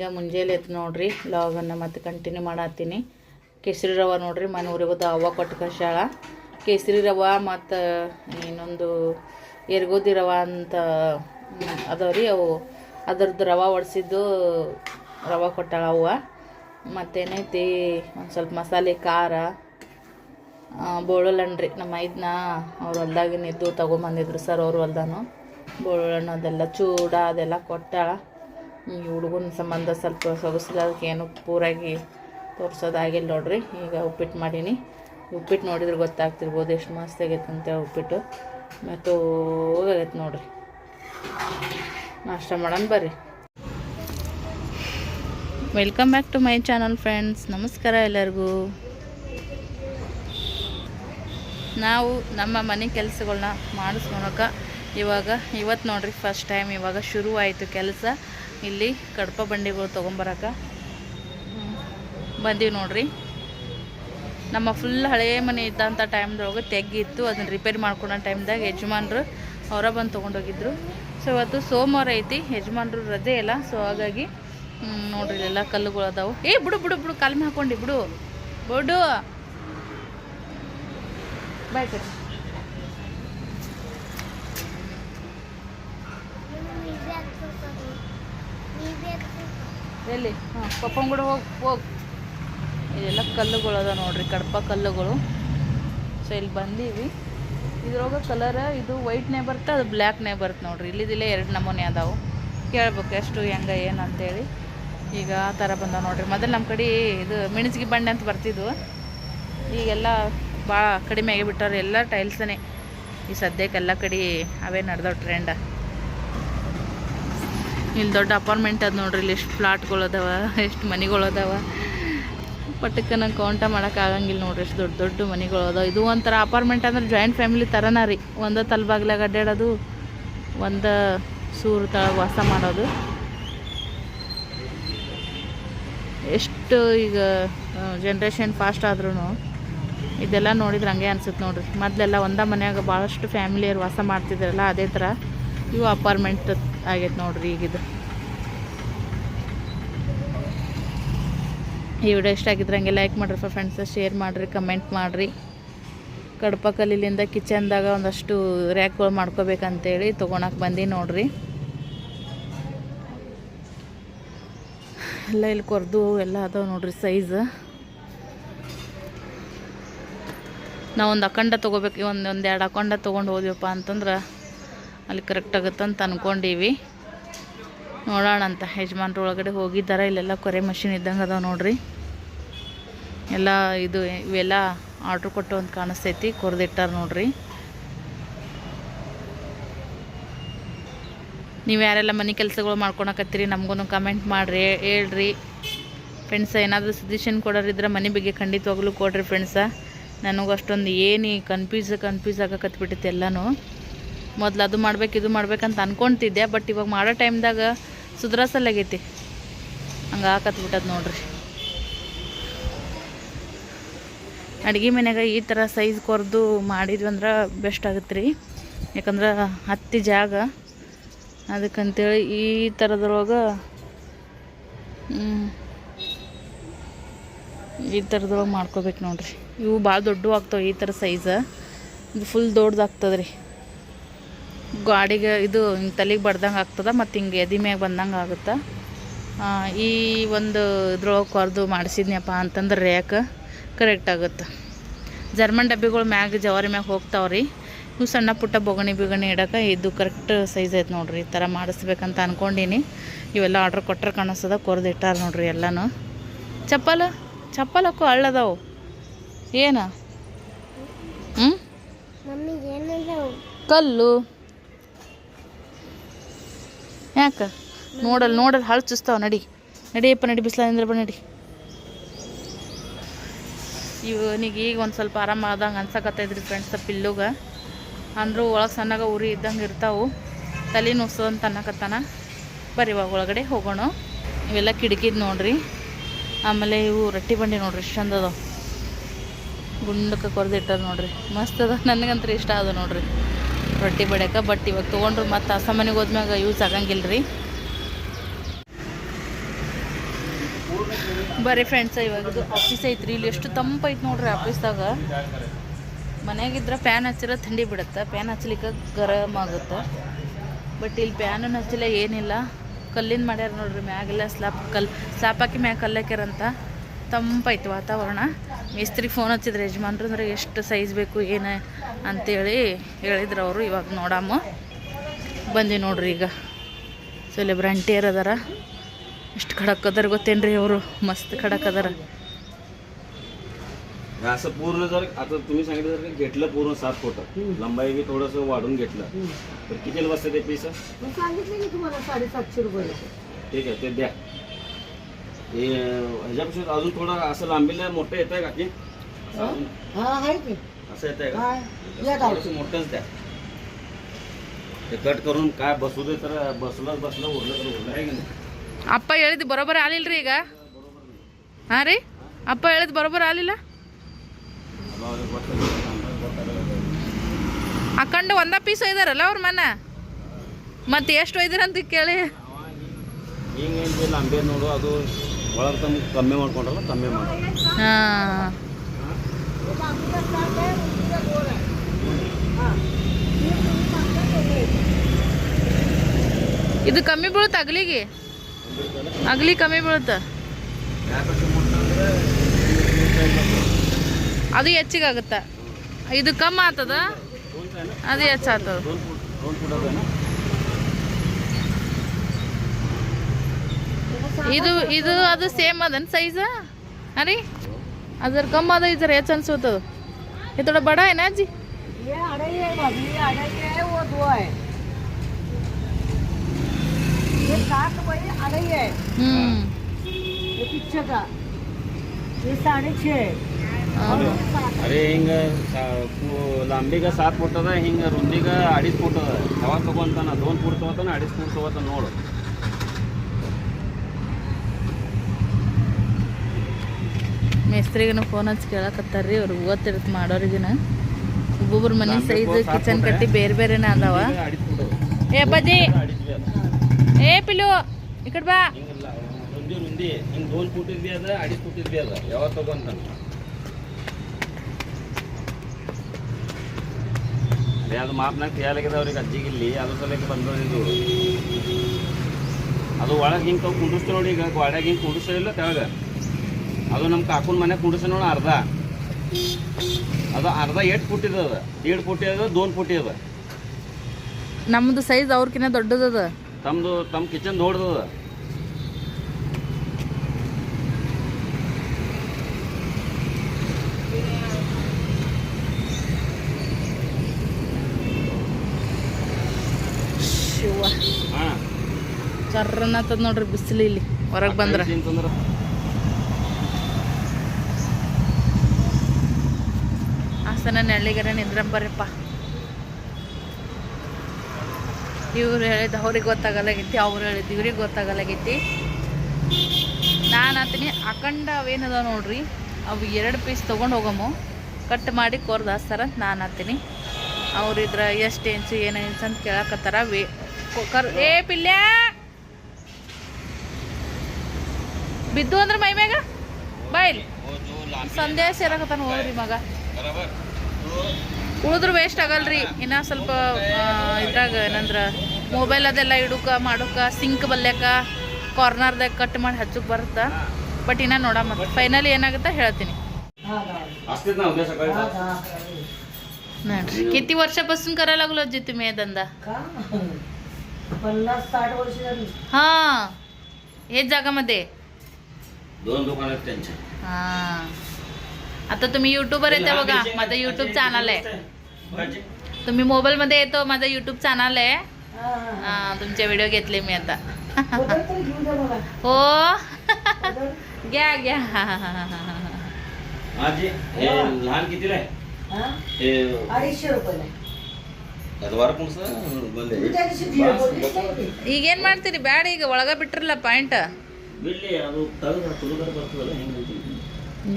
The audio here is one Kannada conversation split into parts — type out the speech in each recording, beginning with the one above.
ಈಗ ಮುಂಜಾನೆ ಇತ್ತು ನೋಡ್ರಿ, ಲಾಗನ್ನು ಮತ್ತೆ ಕಂಟಿನ್ಯೂ ಮಾಡತ್ತೀನಿ. ಕೇಸರಿ ರವೆ ನೋಡ್ರಿ, ಮನೆ ಊರಿಗೋದ ಅವ್ವ ಕೊಟ್ಟು ಕಷಾಳ ಕೇಸರಿ ರವೆ ಮತ್ತು ಇನ್ನೊಂದು ಎರ್ಗೋದಿ ರವೆ ಅಂತ ಅದಾವ ರೀ ಅವು. ಅದರದ್ದು ರವೆ ಒಡಿಸಿದ್ದು ರವೆ ಕೊಟ್ಟಾಳ ಅವ್ವ. ಮತ್ತೇನೈತಿ, ಒಂದು ಸ್ವಲ್ಪ ಮಸಾಲೆ, ಖಾರ ಬೋಳಲ್ಲಣ್ರಿ ನಮ್ಮ ಐದನ್ನ ಅವ್ರ ಹೊಲ್ದಾಗಿನ ಇದ್ದು ತೊಗೊಂಬಂದಿದ್ರು ಸರ್ ಅವ್ರ ಹೊಲ್ದಾನು. ಬೋಳಣ್ಣು ಅದೆಲ್ಲ ಚೂಡ ಅದೆಲ್ಲ ಕೊಟ್ಟಾಳ. ಈ ಹುಡುಗನ ಸಂಬಂಧ ಸ್ವಲ್ಪ ಸೊಗಸಿಲ್ಲದಕ್ಕೆ ಏನು ಪೂರಾಗಿ ತೋರ್ಸೋದಾಗಿಲ್ಲ ನೋಡ್ರಿ. ಈಗ ಉಪ್ಪಿಟ್ಟು ಮಾಡೀನಿ. ಉಪ್ಪಿಟ್ಟು ನೋಡಿದ್ರೆ ಗೊತ್ತಾಗ್ತಿರ್ಬೋದು ಎಷ್ಟು ಮಸ್ತ್ ಆಗೈತೆ ಅಂತೇಳಿ ಉಪ್ಪಿಟ್ಟು. ಮತ್ತು ಹೋಗೈತೆ ನೋಡ್ರಿ. ನಾಷ್ಟ ಮಾಡೋಣ ಬರ್ರಿ. Welcome back to my channel friends ನಮಸ್ಕಾರ ಎಲ್ಲರಿಗೂ. ನಾವು ನಮ್ಮ ಮನೆ ಕೆಲಸಗಳನ್ನ ಮಾಡಿಸ್ಕೊಳಕ ಇವಾಗ, ಇವತ್ತು ನೋಡ್ರಿ ಫಸ್ಟ್ ಟೈಮ್ ಇವಾಗ ಶುರು ಆಯಿತು ಕೆಲಸ. ಇಲ್ಲಿ ಕಡಪ ಬಂಡಿಗಳು ತೊಗೊಂಬರಕ. ಬಂದೀವಿ ನೋಡ್ರಿ. ನಮ್ಮ ಫುಲ್ ಹಳೆಯ ಮನೆ ಇದ್ದಂಥ ಟೈಮ್ದೊಳಗೆ ತೆಗ್ಗಿತ್ತು ಅದನ್ನ ರಿಪೇರಿ ಮಾಡ್ಕೊಳೋ ಟೈಮ್ದಾಗ ಯಜಮಾನ್ರು ಅವರ ಬಂದು ತೊಗೊಂಡೋಗಿದ್ರು ಸೊ ಇವತ್ತು ಸೋಮವಾರ ಐತಿ, ಯಜಮಾನ್ರು ರಜೆ ಇಲ್ಲ. ಸೊ ಹಾಗಾಗಿ ನೋಡ್ರಿ ಎಲ್ಲ ಕಲ್ಲುಗಳು ಅದಾವು. ಏ, ಬಿಡು ಬಿಡು ಬಿಡು ಕಾಲ್ಮೆ ಹಾಕೊಂಡಿ, ಬಿಡು. ಬಿಡು. ಬಾಯ್ ಕಡೆ ಎಲ್ಲಿ ಹಾಂ ಪಪ್ಪನ ಕೂಡ ಹೋಗಿ ಹೋಗಿ. ಇದೆಲ್ಲ ಕಲ್ಲುಗಳು ನೋಡ್ರಿ, ಕಡಪ ಕಲ್ಲುಗಳು. ಸೊ ಇಲ್ಲಿ ಬಂದೀವಿ. ಇದ್ರೊಳಗೆ ಕಲರ್ ಇದು ವೈಟ್ನೇ ಬರುತ್ತೆ, ಅದು ಬ್ಲ್ಯಾಕ್ನೇ ಬರುತ್ತೆ ನೋಡ್ರಿ. ಇಲ್ಲಿದಿಲ್ಲ ಎರಡು ನಮೂನೆ ಅದಾವು. ಕೇಳ್ಬೇಕು ಎಷ್ಟು, ಹೆಂಗೆ, ಏನು ಅಂತೇಳಿ. ಈಗ ಆ ಥರ ಬಂದಾವೆ ನೋಡ್ರಿ. ಮೊದಲು ನಮ್ಮ ಕಡೆ ಇದು ಮಿಣಸ್ಗಿ ಬಂಡೆ ಅಂತ ಬರ್ತಿದ್ವು. ಈಗೆಲ್ಲ ಭಾಳ ಕಡಿಮೆ ಆಗಿಬಿಟ್ಟಾರೆ ಎಲ್ಲ ಟೈಲ್ಸನೇ ಈ ಸದ್ಯಕ್ಕೆ ಎಲ್ಲ ಕಡೆ ಅವೇ ನಡೆದವು ಟ್ರೆಂಡ ಇಲ್ಲಿ ದೊಡ್ಡ ಅಪಾರ್ಟ್ಮೆಂಟ್ ಅದ ನೋಡ್ರಿ, ಇಲ್ಲಿ ಎಷ್ಟು ಫ್ಲಾಟ್ಗಳು ಅದಾವ, ಎಷ್ಟು ಮನೆಗಳು ಅದಾವ. ನಂಗೆ ಕೌಂಟ ಮಾಡೋಕ್ಕಾಗಂಗಿಲ್ಲ ನೋಡ್ರಿ, ಎಷ್ಟು ದೊಡ್ಡ ದೊಡ್ಡ ಮನೆಗಳು ಅದಾವ. ಇದು ಒಂಥರ ಅಪಾರ್ಟ್ಮೆಂಟ್ ಅಂದ್ರೆ ಜಾಯಿಂಟ್ ಫ್ಯಾಮಿಲಿ ಥರನ ರೀ. ಒಂದೇ ತಲ್ಬಾಗ್ಲಾಗ ಅಡ್ಡಾಡೋದು ಒಂದು ಸೂರು ತಳಗ ವಾಸ ಮಾಡೋದು. ಎಷ್ಟು ಈಗ ಜನ್ರೇಷನ್ ಫಾಸ್ಟ್ ಆದ್ರೂ ಇದೆಲ್ಲ ನೋಡಿದ್ರೆ ಹಂಗೆ ಅನ್ಸುತ್ತೆ ನೋಡ್ರಿ. ಮೊದಲೆಲ್ಲ ಒಂದೇ ಮನೆಯಾಗ ಭಾಳಷ್ಟು ಫ್ಯಾಮಿಲಿಯರು ವಾಸ ಮಾಡ್ತಿದ್ರಲ್ಲ, ಅದೇ ಥರ ಇವು ಅಪಾರ್ಟ್ಮೆಂಟ್ ಆಗೈತೆ ನೋಡ್ರಿ ಈಗಿದು. ಈ ವಿಡಿಯೋ ಇಷ್ಟ ಆಗಿದ್ರೆ ಹಂಗೆ ಲೈಕ್ ಮಾಡಿರಿ ಫ್ರೆಂಡ್ಸ್ ಶೇರ್ ಮಾಡಿರಿ ಕಮೆಂಟ್ ಮಾಡಿರಿ. ಕಡಪ ಕಲ್ಲಿಲಿಂದ ಕಿಚನ್ದಾಗ ಒಂದಷ್ಟು ರ್ಯಾಕ್ಗಳು ಮಾಡ್ಕೋಬೇಕಂತೇಳಿ ತೊಗೊಳಕ್ಕೆ ಬಂದು ನೋಡ್ರಿ. ಎಲ್ಲ ಇಲ್ಲಿ ಕೊರ್ದು ಎಲ್ಲ ಅದಾವೆ ನೋಡ್ರಿ ಸೈಜ್ ನಾವೊಂದು ಅಖಂಡ ತೊಗೋಬೇಕು, ಒಂದು ಒಂದು ಎರಡು ಅಖಂಡ ತೊಗೊಂಡು ಹೋದ್ವಪ್ಪ ಅಂತಂದ್ರೆ ಅಲ್ಲಿ ಕರೆಕ್ಟ್ ಆಗುತ್ತಂತ ಅಂದ್ಕೊಂಡೀವಿ ನೋಡೋಣ ಅಂತ. ಯಜಮಾನ್ರು ಒಳಗಡೆ ಹೋಗಿದ್ದಾರೆ. ಇಲ್ಲೆಲ್ಲ ಕೊರೆ ಮಷಿನ್ ಇದ್ದಂಗೆ ಅದಾವೆ ನೋಡ್ರಿ. ಎಲ್ಲ ಇದು ಇವೆಲ್ಲ ಆರ್ಡ್ರ್ ಕೊಟ್ಟು ಅಂತ ಕಾಣಿಸ್ತೈತಿ. ಕೊರೆದಿಟ್ಟಾರ ನೋಡ್ರಿ. ನೀವು ಯಾರೆಲ್ಲ ಮನೆ ಕೆಲಸಗಳು ಮಾಡ್ಕೊಳಕತ್ತೀರಿ ನಮಗೂ ಕಮೆಂಟ್ ಮಾಡಿರಿ. ಹೇಳ್ರಿ. ಫ್ರೆಂಡ್ಸ ಏನಾದರೂ ಸಜೆಷನ್ ಕೊಡೋರಿದ್ರೆ ಮನೆ ಬಗ್ಗೆ ಖಂಡಿತವಾಗ್ಲೂ ಕೊಡ್ರಿ ಫ್ರೆಂಡ್ಸ ನನಗೂ ಅಷ್ಟೊಂದು ಏನು ಕನ್ಫ್ಯೂಸ್ ಕನ್ಫ್ಯೂಸ್ ಆಗಕತ್ಬಿಟ್ಟಿತ್ತು ಎಲ್ಲನೂ. ಮೊದಲು ಅದು ಮಾಡ್ಬೇಕು, ಇದು ಮಾಡ್ಬೇಕಂತ ಅನ್ಕೊತಿದ್ದೆ ಬಟ್ ಇವಾಗ ಮಾಡೋ ಟೈಮ್ದಾಗ ಸುಧಾರಸಲಾಗೈತಿ ಹಂಗೆ ಹಾಕತ್ಬಿಟ್ಟದ ನೋಡ್ರಿ. ಅಡುಗೆ ಮನೆಯಾಗ ಈ ಥರ ಸೈಜ್ ಕೊರೆದು ಮಾಡಿದ್ವಿ ಅಂದ್ರೆ ಬೆಸ್ಟ್ ಆಗುತ್ತೆ ರೀ ಯಾಕಂದ್ರೆ ಹತ್ತಿ ಜಾಗ. ಅದಕ್ಕಂತೇಳಿ ಈ ಥರದ್ರೊಳಗೆ ಈ ಥರದೊಳಗೆ ಮಾಡ್ಕೋಬೇಕು ನೋಡ್ರಿ. ಇವು ಭಾಳ ದೊಡ್ಡ ಆಗ್ತಾವೆ ಈ ಥರ ಸೈಜ ಇದು ಫುಲ್ ದೊಡ್ಡದಾಗ್ತದೆ ರೀ ಗಾಡಿಗೆ ಇದು ಹಿಂಗೆ ತಲೆಗೆ ಬಡ್ದಂಗೆ ಆಗ್ತದೆ ಮತ್ತು ಹಿಂಗೆ ಎದೆ ಮ್ಯಾಗ ಬಂದಂಗೆ ಆಗುತ್ತೆ? ಈ ಒಂದು ಇದ್ರೊಳಗೆ ಕೊರೆದು ಮಾಡಿಸಿದ್ನಪ್ಪ ಅಂತಂದ್ರೆ ರ್ಯಾಕ್ ಕರೆಕ್ಟ್ ಆಗುತ್ತೆ. ಜರ್ಮನ್ ಡಬ್ಬಿಗಳು ಮ್ಯಾಗ ಜವಾರಿ ಮ್ಯಾಗ ಹೋಗ್ತಾವ್ರಿ. ಇವು ಸಣ್ಣ ಪುಟ್ಟ ಬೊಗಣಿ ಬಿಗಣಿ ಇಡಕ್ಕೆ ಇದು ಕರೆಕ್ಟ್ ಸೈಜ್ ಐತೆ ನೋಡ್ರಿ. ಈ ಥರ ಮಾಡಿಸ್ಬೇಕಂತ ಅಂದ್ಕೊಂಡೀನಿ ಇವೆಲ್ಲ ಆರ್ಡ್ರ್ ಕೊಟ್ಟರೆ ಕಾಣಿಸ್ತದ ಕೊರ್ದು ಇಟ್ಟಾರ ನೋಡ್ರಿ ಎಲ್ಲನೂ. ಚಪ್ಪಲ ಚಪ್ಪಲಕ್ಕೂ ಹಳ್ಳದವು. ಏನು? ಹ್ಞೂ ಕಲ್ಲು. ಯಾಕ? ನೋಡಲ್ ನೋಡಲ್, ಹಳು ಚುಸ್ತಾವ ನಡಿ. ನಡಿಯಪ್ಪ, ನಡಿ ಬಿಸಿಲಿಂದ್ರ ಬ, ನಡಿ. ಇವನಿಗೆ ಈಗ ಒಂದು ಸ್ವಲ್ಪ ಆರಾಮ ಆದಂಗೆ ಅನ್ಸಕತ್ತೈದ್ರಿ ಫ್ರೆಂಡ್ಸ್ ಪಿಲ್ಲುಗೆ. ಅಂದರೂ ಒಳಗೆ ಸಣ್ಣಗೆ ಉರಿ ಇದ್ದಂಗೆ ಇರ್ತಾವೆ. ತಲೆ ಅಂತ ಅನ್ನಕತ್ತಾನ. ಬರ್ರಿ ಇವಾಗ ಒಳಗಡೆ ಹೋಗೋಣ. ಇವೆಲ್ಲ ಕಿಟಕಿದ್ ನೋಡ್ರಿ. ಆಮೇಲೆ ಇವು ರೊಟ್ಟಿ ಬಂಡಿ ನೋಡ್ರಿ ಇಷ್ಟು ಚಂದ ಗುಂಡಕ್ಕೆ ಕೊರ್ದಿಟ್ಟಾರ ನೋಡ್ರಿ. ಮಸ್ತದ ಅದ ನನಗಂತೂ ಇಷ್ಟ ಅದ ನೋಡ್ರಿ. ರೊಟ್ಟಿ ಬಡಕ ಬಟ್ ಇವಾಗ ತೊಗೊಂಡ್ರು ಮತ್ತು ಹೊಸ ಮನೆಗೆ ಹೋದ್ಮ್ಯಾಗ ಯೂಸ್ ಆಗಂಗಿಲ್ಲ ರೀ ಬರೀ ಫ್ರೆಂಡ್ಸ್ ಇವಾಗ ಇದು ಆಫೀಸ್ ಐತ್ರಿ, ಇಲ್ಲಿ ಎಷ್ಟು ತಂಪೈತೆ ನೋಡ್ರಿ ಆಫೀಸ್ದಾಗ ಮನೆಯಾಗಿದ್ರೆ ಫ್ಯಾನ್ ಹಚ್ಚಿರ ಥಂಡಿ ಬಿಡುತ್ತೆ ಫ್ಯಾನ್ ಹಚ್ಲಿಕ್ಕೆ ಗರಮ್ ಆಗುತ್ತೆ. ಬಟ್ ಇಲ್ಲಿ ಫ್ಯಾನನ್ನು ಹಚ್ಚಿಲ್ಲ ಏನಿಲ್ಲ. ಕಲ್ಲಿನ ಮಾಡ್ಯಾರ ನೋಡ್ರಿ, ಮ್ಯಾಗೆಲ್ಲ ಸ್ಲಾಪ್ ಕಲ್ ಸ್ಲಾಪ್ ಹಾಕಿ ಮ್ಯಾಗ ಕಲ್ಲು ಹಾಕ್ಯಾರಂತ ತಂಪೈತೆ ವಾತಾವರಣ ಮೇಸ್ತ್ರಿ ಫೋನ್ ಹಚ್ಚಿದ್ರು ಯಜಮಾನ್ರು ಅಂದ್ರೆ ಎಷ್ಟು ಸೈಜ್ ಬೇಕು ಏನು ಅಂತೇಳಿ ಹೇಳಿದ್ರು ಅವರು ಇವಾಗ ನೋಡಮ್ಮ ಬಂದಿ ನೋಡ್ರಿ ಈಗ ಸೆಲೆಬ್ರಂಟಿಯರ್ ಅದಾರ ಎಷ್ಟು ಖಡಕ್ ಅದಾರ ಗೊತ್ತೇನ್ರಿ ಅವರು ಮಸ್ತ್ ಖಡಕ್ ಅದಾರ असं पूर्ण जर आता तुम्ही सांगितलं जर का घेतलं पूर्ण सात फूट लंबाई बी थोडंसं वाढून घेतलं तर कितीला बसतं ते पीस मग सांगितलं की तुम्हाला साडेसातशे रुपये ठीक आहे ते द्या हे ह्याच्यापेक्षा अजून थोडं असं लांबीला मोठं येत आहे का की असं अजून हा आहे की असं येत आहे का हाय या गाव थोडंसं मोठंच द्या ते कट करून काय बसू दे तर बसलं बसलं उरलं तर उरलं आहे की नाही ಅಪ್ಪ ಹೇಳಿದ್ದು ಬರೋಬ್ಬರ ಆಲಿಲ್ರಿ ಈಗ ಹಾಂ ರೀ ಅಪ್ಪ ಹೇಳಿದ್ದು ಬರೋಬ್ಬರ ಆಲಿಲ್ಲ मला वाटतं अंदाज ಗೊತ್ತಾಗಲ್ಲ ಅದು. ಹಾಕೊಂಡು ಒಂದ ಪೀಸ್ ಒಯ್ದಾರಲ್ಲ ಅವ್ರ ಮನ ಮತ್ತೆ ಎಷ್ಟು ಒಯ್ದಿರಂತ ಕೇಳಿ ಹಿಂಗೇನು ಬಿ ಲಾಂಬಿ ನೋಡು ಅದು ಒಳಗೆ ತಮ್ಮ ಕಮ್ಮಿ ಮಾಡ್ಕೊಂಡ್ರಲ್ಲ ಕಮ್ಮಿ ಮಾಡಿ ಹಾಂ. ಇದು ಕಮ್ಮಿ ಬೀಳುತ್ತೆ ಅಗ್ಲಿಗೆ? ಅಗ್ಲಿ ಕಮ್ಮಿ ಬೀಳುತ್ತೆ? ಅದು ಹೆಚ್ಚಿಗೆ ಆಗುತ್ತೆ ಇದು ಕಮ್ಮಿ ಆಗ್ತದ? ಅದು ಹೆಚ್ಚಾಗ್ತದ. ಇದು ಇದು ಅದು ಸೇಮ್ ಅದನ್ ಸೈಜ್ ಅರಿ ಅದರ ಕಮ್ಮ ಅದ ಇದ್ರ ಹೆಚ್ಚು ಅನ್ಸುತ್ತದ ಇದು ಬಡ ಏನ ಅಜ್ಜಿ ಸಾತ್ ಅರೆ ಹಿಂಗ ರುಂದಿಗ ಅಡಿಸ್ ಪುಟ್ಟದ ಯಾವಾಗ अದ ತಗೊಂತಾನ ತಗೋತಾನ अडीच फुट ತಗೋತಾನ ನೋಡು ಮೇಸ್ತ್ರಿಗನ ಫೋನ್ ಹಚ್ಚಿ ಕೇಳಕತ್ತಾರ್ರಿ ಅವ್ರಿಗೆ ಗೊತ್ತಿರುತ್ತೆ ಮಾಡೋರಿಗಿನ. ಒಬ್ಬೊಬ್ರ ಮನೆ ಸೈಜ್ ಕಿಚನ್ ಕಟ್ಟಿ ಬೇರೆ ಬೇರೆನ ಅದಾವ. ಏ ಅಪ್ಪಾಜಿ! ಅಡಿಸ್ ಬಿ ಅದ ಏ ಪಿಲು ಈ ಕಡೆ ಬಾ. ಅದ ಮಾಪ್ನಾಗ ತೇಲಾಗಿದೆ ಅವ್ರಿಗೆ ಅಜ್ಜಿಗೆ ಇಲ್ಲಿ ಅದು ಸಲಕ್ಕೆ ಬಂದದ್ದು ಅದು ಒಳಗೆ ಹಿಂಗೆ ಕುಂಡಿಸ್ತೀವಿ ಕುಂಡಿಸ್ತು ನೋಡಿ ಈಗ ಒಳಗೆ ಹಿಂಗೆ ಕುಂಡಿಸ್ತಾ ಇಲ್ಲ ತೆಳಗ. ಅದು ನಮ್ಮ ಕಾಕುನ ಮನೆ ಕುಂಡಿಸ ನೋಡ ಅರ್ಧ. ಅದು ಅರ್ಧ ಎಷ್ಟು ಫುಟ್ ಇದೆ ಅದು ಫುಟ್ ಅದ ದೋನ್ ಫುಟ್ ಅದ ನಮ್ದು ಸೈಜ್ ಅವ್ರಕಿನ್ನ ದೊಡ್ಡದದ. ತಮ್ಮದು ತಮ್ಮ ಕಿಚನ್ ದೊಡ್ಡದದ. ಚರ್ರನ್ನತ್ತದ ನೋಡ್ರಿ ಬಿಸಿಲು ಇಲ್ಲಿ ಹೊರಗೆ ಬಂದ್ರ. ಅಂತಂದ್ರೆ ನಳ್ಳಿಗರ ನೆಳ್ಳಿಗರ ನಿಂದ್ರಂಬರ್ರಿಪ್ಪ ಇವ್ರು ಹೇಳಿದ ಅವ್ರಿಗೆ ಗೊತ್ತಾಗಲಾಗೈತಿ, ಅವ್ರು ಹೇಳಿದ್ದು ಇವ್ರಿಗೆ ಗೊತ್ತಾಗಲಾಗೈತಿ. ನಾನು ಆತೀನಿ ಅಖಂಡ ಅವೇನದ ನೋಡ್ರಿ, ಅವು ಎರಡು ಪೀಸ್ ತೊಗೊಂಡು ಹೋಗಮು. ಕಟ್ ಮಾಡಿ ಕೊರ್ದು ಅಂತ ನಾನು ಆತೀನಿ ಅವ್ರಿದ್ರ ಎಷ್ಟು ಇಂಚು ಏನು ಇಂಚು ಅಂತ ಕೇಳಕತ್ತಾರ, ವೇ ಕರ್ ಏ ಪಿಲ್ಯ! ಬಿದ್ದು ಅಂದ್ರೆ ಮೈ ಮ್ಯಾಗ ಬಾಯ್ಲಿ ಸಂದೇಶ ಇರಕತ್ತಾನ ಹೋಗ್ರಿ ಮಗ. ಉಳಿದ್ರು ವೇಸ್ಟ್ ಆಗಲ್ರಿ ಇನ್ನ ಸ್ವಲ್ಪ ಆ, ಇದ್ರಾಗ ಏನಂದ್ರ ಮೊಬೈಲ್ ಅದೆಲ್ಲ ಇಡುಕ ಮಾಡುಕ ಸಿಂಕ್ ಬಲ್ಯಾಕ ಕಾರ್ನರ್ದಾಗ ಕಟ್ ಮಾಡಿ ಹಚ್ಚಕ್ ಬರುತ್ತಾ ಬಟ್ ಇನ್ನ ನೋಡ ಮತ್ತೆ ಫೈನಲ್ ಏನಾಗುತ್ತೆ ಹೇಳ್ತೀನಿ हा गाव असतेच ना उद्या सकाळी हा गाव ನೋಡ್ರಿ किती वर्षापासून करायला लागलो जी तुम्ही हे धंदा का पन्नास साठ वर्ष झाली हा हेच जागामध्ये दोन दुकान आहेत त्यांचे हा आता तुम्ही युट्यूबर येते बघा माझं युट्यूब चॅनल आहे भाजी. तुम्ही मोबाईलमध्ये येतो माझं युट्यूब चॅनल आहे हा हा हा तुमचे व्हिडिओ घेतले मी आता बदल तरी घेऊन जा मला हो बदल घ्या घ्या आजी हे लहान कितीला आहे हा हे अडीचशे रुपये ಹದಿವಾರ ಕುಣ್ಸ ಬಂದೆ तुम्ही त्या दिवशी फी बोललीच नाही ती. ಈಗೇನ್ ಮಾಡ್ತೀರಿ ಬ್ಯಾಡ ಈಗ ಒಳಗ ಬಿಟ್ರಲ್ಲ ಪಾಯಿಂಟ್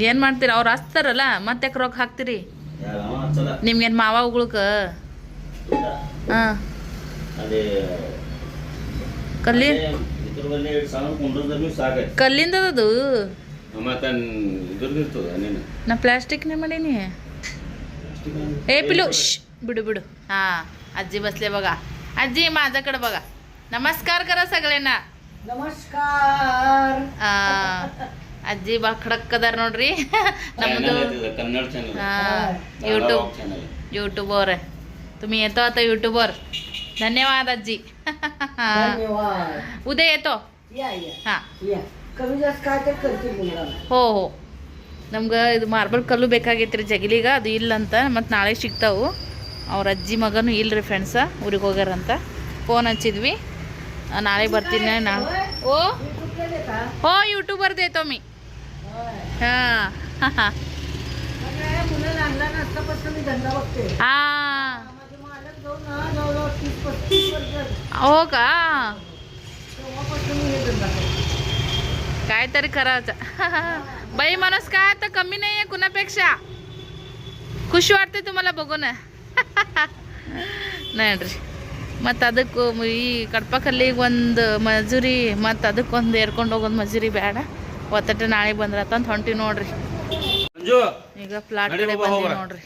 ಏನ್ ಮಾಡ್ತೀರಿ ಅವ್ರು ಹಚ್ತಾರಲ್ಲ ಮತ್ತೆ ಯಾಕೆ ರೊಕ್ಕ ಹಾಕ್ತೀರಿ ಅವ ಹಚ್ಚಲ್ಲ ನಿಮ್ಗೇನ್ ಮಾವ ಉಗುಳ್ಕ ಹಾ ಅದೇ ಕಲ್ಲಿ ಅದೇ ಇದು ಇದ್ರಲ್ಲಿ ಸಣ್ಣ ಕುಂಡ್ರದಲ್ಲಿ ಸಾಕೈತಿ ಕಲ್ಲಿಂದದು ಮತ್ತೆ ಇದ್ರದ್ದು ಇರ್ತದ ನೀನು ನಾ ಪ್ಲಾಸ್ಟಿಕ್ನೇ ಮಾಡೀನಿ ಏ ಪಿಲು ಶ್ ಬಿಡು ಬಿಡು हां आजी बसले बघा आजी माझ्याकडे बघा नमस्कार करा सगळ्यांना नमस्कार ಆ, ಅಜ್ಜಿ ಭಾಳ ಖಡಕ್ ಅದಾರ ನೋಡ್ರಿ ನಮ್ಮದು कन्नड चॅनल यूट्यूब चॅनल यूट्यूबवर आहे तुम्ही येतो आता यूट्यूबवर धन्यवाद आजी धन्यवाद उद्या येतो या या हां या कमी जास्त काय तर करतील मुलगा हो हो ನಮ್ಗೆ ಇದು ಮಾರ್ಬಲ್ ಕಲ್ಲು ಬೇಕಾಗೈತೆ ರೀ ಜಗಲಿಗೆ ಅದು ಇಲ್ಲ ಅಂತ ಮತ್ತು ನಾಳೆ ಸಿಗ್ತಾವು ಅವ್ರ ಅಜ್ಜಿ ಮಗನೂ ಇಲ್ಲ ರೀ ಫ್ರೆಂಡ್ಸ ಊರಿಗೆ ಹೋಗ್ಯಾರಂತ ಫೋನ್ ಹಚ್ಚಿದ್ವಿ ಆ, ನಾಳೆ ಬರ್ತೀನಿ ನಾಳೆ ಓ युट्यूब केले का हो यूट्यूबवर देतो मी हां मग काय मुलं लहान लहान असतापासून मी धंदा बघते हां माझे मालक जाऊन ना जवळजवळ तीस पस्तीस वर्ष हो का तेव्हापासून मी हे धंदा करते काहीतरी करायचं बाई माणूस काय आता कमी नाही आहे कुणापेक्षा ಖುಷಿ ವಾಡ್ತೆ तुम्हाला बघून ನೋಡ್ರಿ ಮತ್ತು ಅದಕ್ಕೆ ಈ ಕಡ್ಪಕಲ್ಲಿಗೆ ಒಂದು ಮಜೂರಿ ಮತ್ತು ಅದಕ್ಕೊಂದು ಏರ್ಕೊಂಡು ಹೋಗೋದು ಮಜೂರಿ ಬೇಡ ಒತ್ತಟ ನಾಳೆ ಬಂದ್ರತಂತ ಹೊಂಟಿ ನೋಡ್ರಿ. ಈಗ ಫ್ಲಾಟ್ ಕಡೆ ಬಂದಿ ನೋಡ್ರಿ.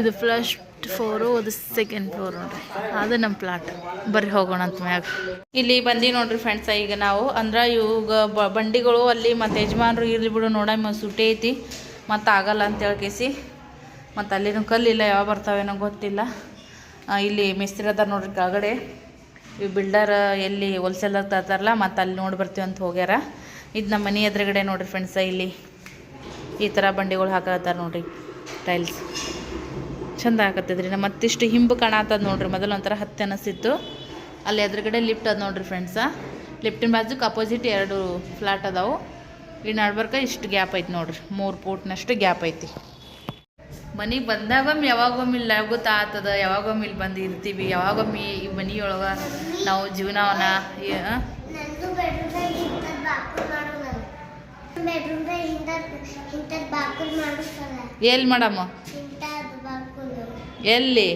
ಇದು ಫಸ್ಟ್ ಫ್ಲೋರು ಅದು ಸೆಕೆಂಡ್ ಫ್ಲೋರ್ ನೋಡ್ರಿ. ಅದು ನಮ್ಮ ಪ್ಲಾಟ್ ಬರ್ರಿ ಹೋಗೋಣ ಅಂತ ಮ್ಯಾಗ. ಇಲ್ಲಿ ಬಂದಿ ನೋಡ್ರಿ ಫ್ರೆಂಡ್ಸ್ ಈಗ ನಾವು. ಅಂದ್ರೆ ಇವಾಗ ಬಂಡಿಗಳು ಅಲ್ಲಿ ಮತ್ತೆ ಯಜಮಾನ್ರು ಇರ್ಲಿ ಬಿಡು ನೋಡ ಸುಟಿ ಐತಿ. ಮತ್ತಾಗಲ್ಲ ಅಂತ ಹೇಳ್ಕೇಸಿ. ಮತ್ತು ಅಲ್ಲಿನೂ ಕಲ್ಲಿಲ್ಲ ಯಾವ ಬರ್ತಾವೇನೋ ಗೊತ್ತಿಲ್ಲ. ಇಲ್ಲಿ ಮಿಸ್ತ್ರಿ ಅದಾರ ನೋಡ್ರಿ ಕೆಳಗಡೆ. ಇವು ಬಿಲ್ಡರ್ ಎಲ್ಲಿ ಹೋಲ್ಸೇಲರ್ ತರ್ತಾರಲ್ಲ ಮತ್ತು ಅಲ್ಲಿ ನೋಡಿ ಬರ್ತೀವಿ ಅಂತ ಹೋಗ್ಯಾರ. ಇದು ನಮ್ಮ ಮನೆ ಎದುರುಗಡೆ ನೋಡ್ರಿ ಫ್ರೆಂಡ್ಸ ಇಲ್ಲಿ ಈ ಥರ ಬಂಡಿಗಳು ಹಾಕತ್ತಾರ ನೋಡ್ರಿ ಟೈಲ್ಸ್ ಚಂದ ಹಾಕತ್ತಿದ್ರಿ. ನಮ್ಮ ಮತ್ತಿಷ್ಟು ಹಿಂಬು ಕಾಣತ್ತದ ನೋಡ್ರಿ, ಮೊದಲು ಒಂಥರ ಹತ್ತಿ ಅನಿಸಿತ್ತು ಅಲ್ಲಿ ಎದುರುಗಡೆ ಲಿಫ್ಟ್ ಅದ ನೋಡ್ರಿ ಫ್ರೆಂಡ್ಸ ಲಿಫ್ಟಿನ ಬಾಜುಕ್ಕೆ ಅಪೋಸಿಟ್ ಎರಡು ಫ್ಲಾಟ್ ಅದಾವು. ಈ ನಡ್ಬರ್ಕ ಇಷ್ಟು ಗ್ಯಾಪ್ ಐತಿ ನೋಡ್ರಿ, ಮೂರು ಪೂಟ್ನಷ್ಟು ಗ್ಯಾಪ್ ಐತಿ. ಮನೆಗೆ ಬಂದಾಗೊಮ್ಮೆ ಯಾವಾಗೊಮ್ಮೆ ಇಲ್ಲಿ ಆತದ ಯಾವಾಗೊಮ್ಮೆ ಇಲ್ಲಿ ಬಂದು ಇರ್ತೀವಿ ಯಾವಾಗೊಮ್ಮೆ ಈ ಮನೆಯೊಳಗೆ ನಾವು ಜೀವನವನ್ನ ಎಲ್ಲಿ ಮಾಡಮ್ಮ? ಎಲ್ಲಿ?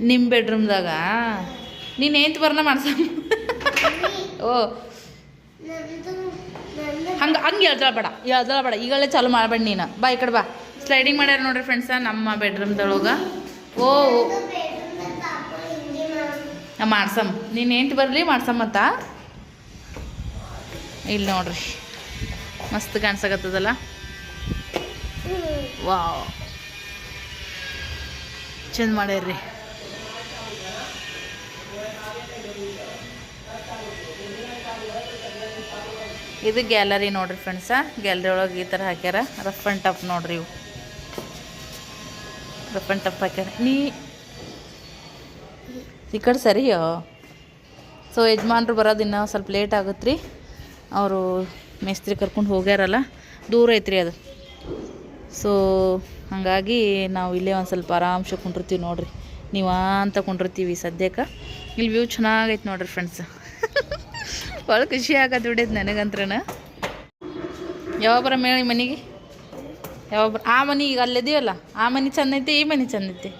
ನಿಮ್ಮ ಬೆಡ್ರೂಮ್ದಾಗ ನೀನು ಏಂತ ಬರ್ನ ಮಾಡ್ಸಮ್ಮ. ಓ ಹಂಗೆ ಹಂಗೆ ಹೇಳ್ದಳ ಬೇಡ ಹೇಳ್ದಳ ಬೇಡ. ಈಗಲೇ ಚಾಲು ಮಾಡಬೇಡ ನೀನು. ಬಾ ಈ ಕಡೆ ಬಾ. ಸ್ಲೈಡಿಂಗ್ ಮಾಡ್ಯಾರ ನೋಡ್ರಿ ಫ್ರೆಂಡ್ಸ ನಮ್ಮ ಬೆಡ್ರೂಮ್ದೊಳಗೆ ಓ ಮಾಡ್ಸಮ್. ನೀನು ಏಂಟು ಬರಲಿ ಮಾಡ್ಸಮ್ಮತ್ತ ಇಲ್ಲಿ ನೋಡ್ರಿ. ಮಸ್ತ್ ಕಾಣಿಸಕತ್ತದಲ್ಲ. ವಾವ್. ಚಂದ ಮಾಡ್ಯಾರ್ರಿ. ಇದು ಗ್ಯಾಲರಿ ನೋಡ್ರಿ ಫ್ರೆಂಡ್ಸ ಗ್ಯಾಲರಿ ಒಳಗೆ ಈ ಥರ ಹಾಕ್ಯಾರ. ರಫ್ ಆ್ಯಂಡ್ ಟಫ್ ನೋಡ್ರಿ ಇವು. ರಫ್ ಆ್ಯಂಡ್ ಟಫ್ ಹಾಕ್ಯಾರ. ನೀ ಈ ಕಡೆ ಸರಿಯೋ ಸೊ ಯಜಮಾನ್ರು ಬರೋದು ಇನ್ನೂ ಸ್ವಲ್ಪ ಲೇಟ್ ಆಗುತ್ತೆ ರೀ ಅವರು ಮೇಸ್ತ್ರಿ ಕರ್ಕೊಂಡು ಹೋಗ್ಯಾರಲ್ಲ, ದೂರ ಐತ್ರಿ ಅದು. ಸೊ ಹಾಗಾಗಿ ನಾವು ಇಲ್ಲೇ ಒಂದು ಸ್ವಲ್ಪ ಆರಾಮ್ಸೆ ಕುಂಡಿರ್ತೀವಿ ನೋಡ್ರಿ. ನೀವು ಅಂತ ಕುಂಡಿರ್ತೀವಿ ಸದ್ಯಕ್ಕೆ. ಇಲ್ಲಿ ವ್ಯೂ ಚೆನ್ನಾಗೈತೆ ನೋಡ್ರಿ ಫ್ರೆಂಡ್ಸ್ ಭಾಳ ಖುಷಿ ಆಗತ್ತೆ ಬಿಡೈತೆ ನನಗಂತ್ರನ. ಯಾವಾಗ ಬರ ಮೇಳಿ ಮನೆಗೆ? ಯಾವಾಗ ಬರ ಆ ಮನೆ ಈಗ ಅಲ್ಲಿದೀವಲ್ಲ ಆ ಮನೆ ಚಂದ ಈ ಮನೆ ಚಂದ ಐತಿ?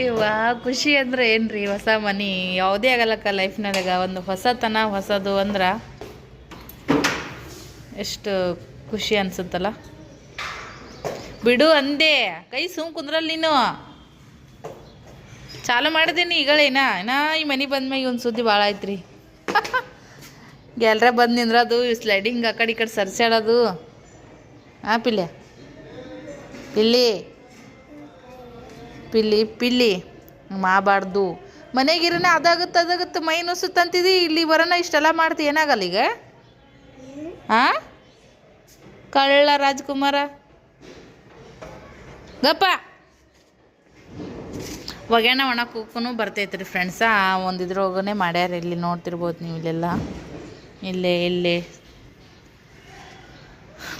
ಇವ ಖುಷಿ ಅಂದ್ರೆ ಏನ್ರಿ ಹೊಸ ಮನಿ? ಯಾವುದೇ ಆಗಲ್ಲಕ್ಕ ಲೈಫ್ನಾಗ ಒಂದು ಹೊಸತನ, ಹೊಸದು ಅಂದ್ರೆ ಎಷ್ಟು ಖುಷಿ ಅನ್ಸುತ್ತಲ್ಲ. ಬಿಡು ಅಂದೆ. ಕೈ ಸುಮ್ ಕುಂದ್ರಲ್ಲಿ ನೀನು. ಚಾಲು ಮಾಡಿದೀನಿ ಈಗಳೇನ ನಾ ಈ ಮನೆ ಬಂದ್ಮ್ಯಾಗ ಒಂದು ಸುದ್ದಿ ಭಾಳ ಐತ್ರಿ. ಗ್ಯಾಲ್ರ ಬಂದು ನಿಂದ್ರದು ಸ್ಲೈಡಿಂಗ್ ಆ ಕಡೆ ಈ ಕಡೆ ಸರ್ಸಾಡೋದು ಹಾಂ ಪಿಲ್ಯ. ಪಿಲ್ಲಿ. ಪಿಲ್ಲಿ ಪಿಲ್ಲಿ. ಮಾಡಬಾರ್ದು ಮನೆಗಿರನ ಅದಾಗತ್ತೆ ಅದಾಗತ್ತೆ ಮೈ ನುಸುತ್ತಂತಿದ್ದಿ ಇಲ್ಲಿ ಬರೋಣ ಇಷ್ಟೆಲ್ಲ ಮಾಡ್ತಿ, ಏನಾಗಲ್ಲ ಈಗ? ಹಾಂ ಕಳ್ಳ ರಾಜ್ಕುಮಾರ. ಗಪ್ಪ. ಒಗ್ಯಾಣ ಒಣ ಕೂಕ್ಕೂ ಬರ್ತೈತೆ ರೀ ಫ್ರೆಂಡ್ಸ ಒಂದು ಇದ್ರೊಳಗನೆ ಮಾಡ್ಯಾರ ಇಲ್ಲಿ, ನೋಡ್ತಿರ್ಬೋದು ನೀವು ಇಲ್ಲೆಲ್ಲ. ಇಲ್ಲೇ ಇಲ್ಲೇ.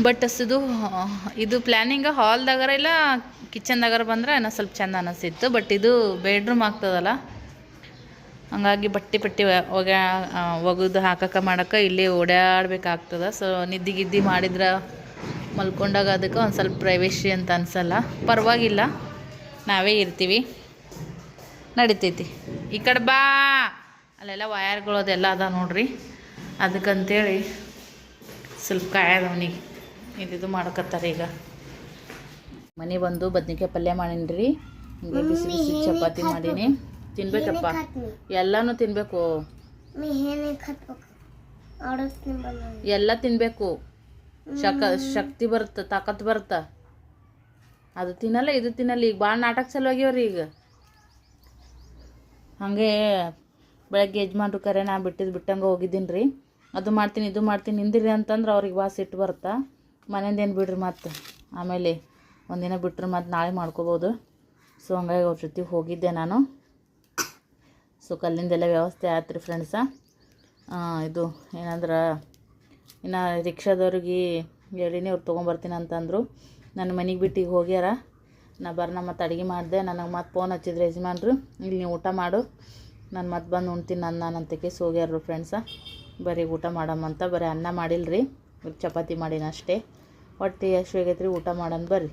ಬಟ್ ಅಸದು ಇದು ಪ್ಲ್ಯಾನಿಂಗ ಹಾಲ್ದಾಗರ ಇಲ್ಲ ಕಿಚನ್ದಾಗಾರ ಬಂದ್ರೆ ಏನೋ ಸ್ವಲ್ಪ ಚೆಂದ ಅನಿಸ್ತಿತ್ತು. ಬಟ್ ಇದು ಬೆಡ್ರೂಮ್ ಆಗ್ತದಲ್ಲ. ಹಂಗಾಗಿ ಬಟ್ಟೆ ಪಟ್ಟಿ ಒಗ ಒಗೆದು ಹಾಕಕ್ಕೆ ಮಾಡಕ್ಕೆ ಇಲ್ಲಿ ಓಡಾಡ್ಬೇಕಾಗ್ತದ ಸೊ ನಿದ್ದೆ ಗಿದ್ದಿ ಮಾಡಿದ್ರೆ ಮಲ್ಕೊಂಡಾಗ ಅದಕ್ಕೆ ಒಂದು ಸ್ವಲ್ಪ ಪ್ರೈವೇಸಿ ಅಂತ ಅನ್ಸಲ್ಲ. ಪರವಾಗಿಲ್ಲ. ನಾವೇ ಇರ್ತೀವಿ. ನಡಿತೈತಿ. ಈ ಕಡೆ ಬಾ. ಅಲ್ಲೆಲ್ಲ ವಯರ್ಗಳು ಅದೆಲ್ಲ ಅದ ನೋಡ್ರಿ. ಅದಕ್ಕಂತೇಳಿ ಸ್ವಲ್ಪ ಕಾಯದವನಿಗೆ ಇದು ಮಾಡ್ಕತ್ತಾರೆ ಈಗ. ಮನೆ ಬಂದು ಬದ್ನಿಕಾಯಿ ಪಲ್ಯ ಮಾಡೀನಿ ರೀ ಬಿಸಿ ಬಿಸಿ ಚಪಾತಿ ಮಾಡೀನಿ. ತಿನ್ಬೇಕಪ್ಪ. ಎಲ್ಲನೂ ತಿನ್ನಬೇಕು ಎಲ್ಲ ತಿನ್ನಬೇಕು ಶಕ ಶಕ್ತಿ ಬರುತ್ತೆ ತಾಕತ್ ಬರುತ್ತೆ. ಅದು ತಿನ್ನಲ್ಲ ಇದು ತಿನ್ನಲ್ಲ. ಈಗ ಭಾಳ ನಾಟಕ ಸಲುವಾಗಿವ್ರಿ ಈಗ. ಹಾಗೆ ಬೆಳಗ್ಗೆ ಯಜಮಾನ್ರು ಕರೆ ನಾ ಬಿಟ್ಟಿದ್ದು ಬಿಟ್ಟಂಗೆ ಹೋಗಿದ್ದೀನಿ ರೀ ಅದು ಮಾಡ್ತೀನಿ, ಇದು ಮಾಡ್ತೀನಿ, ನಿಂದಿರಿ ಅಂತಂದ್ರೆ ಅವ್ರಿಗೆ ವಾಸಿಟ್ಟು ಸಿಟ್ಟು ಬರುತ್ತೆ ಮನೆಯಿಂದ ಏನು ಬಿಡ್ರಿ ಮತ್ತು? ಆಮೇಲೆ ಒಂದಿನ ಬಿಟ್ಟರೆ ಮತ್ತು ನಾಳೆ ಮಾಡ್ಕೋಬೋದು. ಸೊ ಹಂಗಾಗಿ ಅವ್ರ ಜೊತೆಗೆ ಹೋಗಿದ್ದೆ ನಾನು. ಸೊ ಕಲ್ಲಿಂದೆಲ್ಲ ವ್ಯವಸ್ಥೆ ಆಯ್ತು ರೀ ಫ್ರೆಂಡ್ಸ ಇದು ಏನಂದ್ರೆ, ಇನ್ನು ರಿಕ್ಷಾದವ್ರಿಗೆ ಹೇಳಿನಿ, ಅವ್ರು ತೊಗೊಂಬರ್ತೀನಿ ಅಂತಂದರು. ನನ್ನ ಮನೆಗೆ ಬಿಟ್ಟು ಈಗ ಹೋಗ್ಯಾರ. ನಾ ಬರ್ನ ಮತ್ತು ಅಡುಗೆ ಮಾಡಿದೆ, ನನಗೆ ಮತ್ತೆ ಫೋನ್ ಹಚ್ಚಿದ್ರು ಯಜಮಾನ್ರು. ಇಲ್ಲಿ ನೀವು ಊಟ ಮಾಡು. ನಾನು ಮತ್ತೆ ಬಂದು ಉಣ್ತೀನಿ ನನ್ನ ನನ್ನ ಸೋಗ್ಯಾರ್ರು ಫ್ರೆಂಡ್ಸ ಬರೀ ಊಟ ಮಾಡಮ್ಮಂತ ಬರೀ ಅನ್ನ ಮಾಡಿಲ್ಲ ರೀ ಚಪಾತಿ ಮಾಡೀನಿ ಅಷ್ಟೇ. ಹೊಟ್ಟೆ ಎಷ್ಟು ಆಗೈತೆ ರೀ ಊಟ ಮಾಡೋಣ ಬರ್ರಿ.